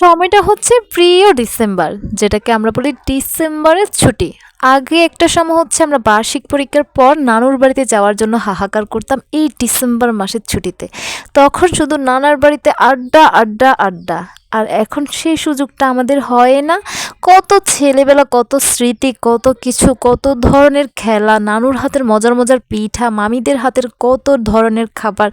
সময়টা হচ্ছে প্রিয় ডিসেম্বর, যেটাকে আমরা বলি ডিসেম্বরের ছুটি। আগে একটা সময় হচ্ছে আমরা বার্ষিক পরীক্ষার পর নানুর বাড়িতে যাওয়ার জন্য হাহাকার করতাম এই ডিসেম্বর মাসের ছুটিতে। তখন শুধু নানার বাড়িতে আড্ডা আড্ডা আড্ডা। আর এখন সেই সুযোগটা আমাদের হয় না। কত ছেলেবেলা, কত স্মৃতি, কত কিছু, কত ধরনের খেলা, নানুর হাতের মজার মজার পিঠা, মামিদের হাতের কত ধরনের খাবার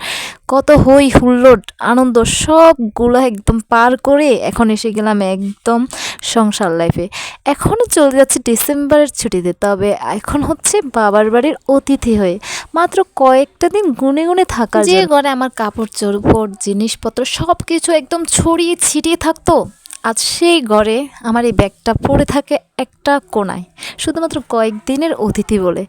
কত হই হুল্লোড় আনন্দ সবগুলো একদম পার করে এখন এসে গেলাম একদম সংসার লাইফে এখনও চলে যাচ্ছে ডিসেম্বরের ছুটিতে তবে এখন হচ্ছে বাবার বাড়ির অতিথি হয়ে। মাত্র কয়েকটা দিন গুনে গুনে থাকার যে ঘরে আমার কাপড় চোপড় জিনিসপত্র সব কিছু একদম ছড়িয়ে ছিটিয়ে থাকতো আজ সেই ঘরে আমার এই ব্যাগটা পড়ে থাকে একটা কোনায় শুধুমাত্র কয়েকদিনের অতিথি বলে।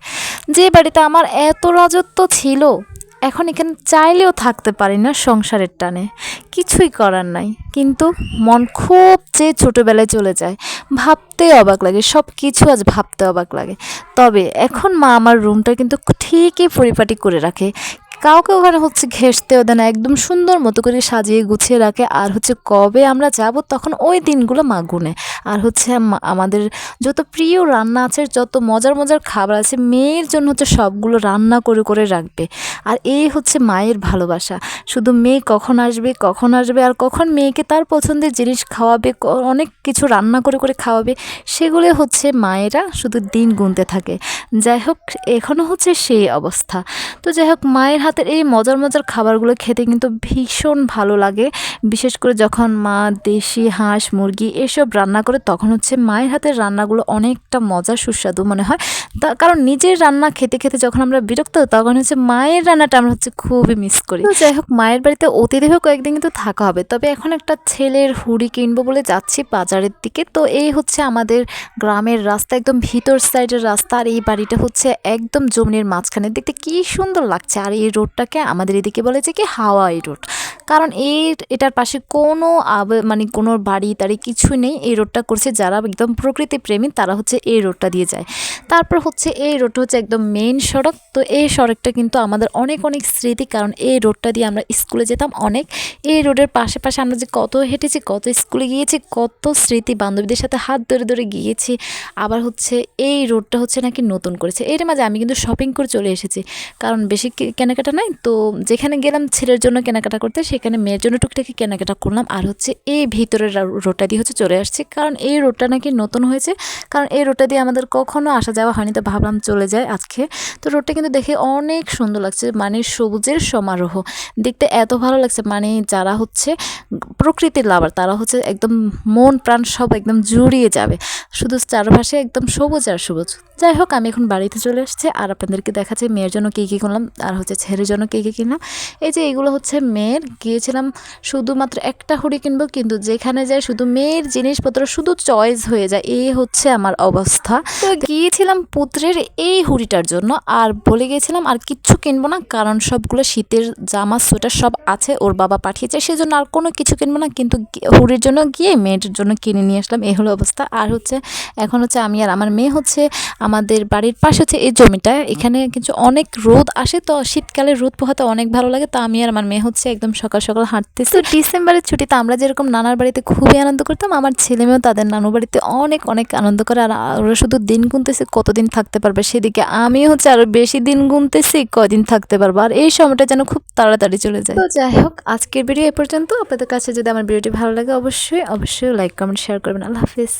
যে বাড়িতে আমার এত রাজত্ব ছিল এখন এখানে চাইলেও থাকতে পারি না সংসারের টানে। কিছুই করার নাই। কিন্তু মন খুব যে ছোটোবেলায় চলে যায়, ভাবতে অবাক লাগে। সব কিছু আজ ভাবতে অবাক লাগে। তবে এখন মা আমার রুমটা কিন্তু ঠিকই পরিপাটি করে রাখে। কাউকে ওখানে হচ্ছে ঘেসতেও দেয় না। একদম সুন্দর মতো করে সাজিয়ে গুছিয়ে রাখে। আর হচ্ছে কবে আমরা যাব, তখন ওই দিনগুলো মা গুনে। আর হচ্ছে আমাদের যত প্রিয় রান্না আছে, যত মজার মজার খাবার আছে, মেয়ের জন্য হচ্ছে সবগুলো রান্না করে করে রাখবে। আর এই হচ্ছে মায়ের ভালোবাসা। শুধু মেয়ে কখন আসবে কখন আসবে, আর কখন মেয়েকে তার পছন্দের জিনিস খাওয়াবে অনেক কিছু রান্না করে করে খাওয়াবে, সেগুলো হচ্ছে মায়েরা শুধু দিন গুনতে থাকে। যাই হোক এখনও হচ্ছে সেই অবস্থা। তো যাই হোক, মায়ের হাতের এই মজার মজার খাবারগুলো খেতে কিন্তু ভীষণ ভালো লাগে। বিশেষ করে যখন মা, দেশি হাঁস, মুরগি এসব রান্না করে তখন হচ্ছে মায়ের হাতের রান্নাগুলো অনেকটা মজা সুস্বাদু মনে হয়। তা কারণ নিজের রান্না খেতে খেতে যখন আমরা বিরক্ত, তখন হচ্ছে মায়ের রান্নাটা আমরা হচ্ছে খুবই মিস করি। যাই হোক, মায়ের বাড়িতে অতিথি হোক কয়েকদিন কিন্তু থাকা হবে। তবে এখন একটা ছেলের হুড়ি কিনবো বলে যাচ্ছি বাজারের দিকে। তো এই হচ্ছে আমাদের গ্রামের রাস্তা, একদম ভিতর সাইডের রাস্তা। আর এই বাড়িটা হচ্ছে একদম জমিনের মাঝখানে দেখতে কি সুন্দর লাগছে। আর এই রোডটাকে আমাদের এদিকে বলে যে কি হাওয়াই রোড। কারণ এই এটার পাশে কোনো মানে কোনো বাড়ি তাড়ি কিছুই নেই। এই রোডটা করছে যারা একদম প্রকৃতি প্রেমী, তারা হচ্ছে এই রোডটা দিয়ে যায়। তারপর হচ্ছে এই রোডটা হচ্ছে একদম মেইন সড়ক। তো এই সড়কটা কিন্তু আমাদের অনেক অনেক স্মৃতি, কারণ এই রোডটা দিয়ে আমরা স্কুলে যেতাম অনেক। এই রোডের পাশে পাশে আমরা যে কত হেঁটেছি, কত স্কুলে গিয়েছি, কত স্মৃতি বান্ধবীদের সাথে হাত ধরে ধরে গিয়েছি। আবার হচ্ছে এই রোডটা হচ্ছে নাকি নতুন করেছে। এর মাঝে আমি কিন্তু শপিং করে চলে এসেছি। কারণ বেশি কেনাকাটা নাই। তো যেখানে গেলাম ছেলের জন্য কেনাকাটা করতে সেখানে মেয়ের জন্য টুকটাকি কেনাকাটা করলাম। আর হচ্ছে এই ভিতরের রোডটা দিয়ে হচ্ছে চলে আসছি। কারণ এই রোডটা নাকি নতুন হয়েছে। কারণ এই রোডটা দিয়ে আমাদের কখনো আসা যাওয়া হয়নি তো ভাবলাম চলে যায় আজকে। তো রোডটা কিন্তু দেখে অনেক সুন্দর লাগছে। মানে সবুজের সমারোহ। দেখতে এত ভালো লাগছে। মানে যারা হচ্ছে প্রকৃতির লাভার, তারা হচ্ছে একদম মন প্রাণ সব একদম জুড়িয়ে যাবে। শুধু চারপাশে একদম সবুজ আর সবুজ। যাই হোক, আমি এখন বাড়িতে চলে এসেছি আর আপনাদেরকে দেখাচ্ছি মেয়ের জন্য কী কী করলাম আর হচ্ছে ছেলের জন্য কী কী কিনলাম। এই যে এগুলো হচ্ছে মেয়ের গিয়েছিলাম, শুধুমাত্র একটা হুডি কিনবো, কিন্তু যেখানে যায় শুধু মেয়ের জিনিসপত্র, শুধু চয়েস হয়ে যায় এই হচ্ছে আমার অবস্থা। তো গিয়েছিলাম পুত্রের এই হুডিটার জন্য, আর বলে গিয়েছিলাম আর কিচ্ছু কিনবো না, কারণ সবগুলো শীতের জামা, সোয়েটার সব আছে, ওর বাবা পাঠিয়েছে, সেজন্য আর কোনো কিছু কিনবো না, কিন্তু হুডির জন্য গিয়ে মেয়ের জন্য কিনে নিয়ে আসলাম এই হলো অবস্থা। আর হচ্ছে, এখন হচ্ছে আমি আর আমার মেয়ে হচ্ছে, আমাদের বাড়ির পাশে হচ্ছে এই জমিটা, এখানে কিছু অনেক রোদ আসে, তো শীতকালে রোদ পোহাতে অনেক ভালো লাগে, তো আমি আর আমার মেয়ে হচ্ছে একদম সকাল সকাল হাঁটতেছি। তো ডিসেম্বরের ছুটিতে আমরা যেরকম নানার বাড়িতে খুবই আনন্দ করতাম, আমার ছেলে মেয়েও তাদের নানু বাড়িতে অনেক অনেক আনন্দ করে। আর ওরা শুধু দিন গুনতেছে, কতদিন থাকতে পারবে সেদিকে আমি হচ্ছে আরও বেশি দিন গুনতেছি কদিন থাকতে পারব। আর এই সময়টা যেন খুব তাড়াতাড়ি চলে যায়। তো যাই হোক, আজকের ভিডিও এ পর্যন্ত। আপনাদের কাছে যদি আমার ভিডিওটি ভালো লাগে, অবশ্যই অবশ্যই লাইক কমেন্ট শেয়ার করবেন। আল্লাহ হাফিজ।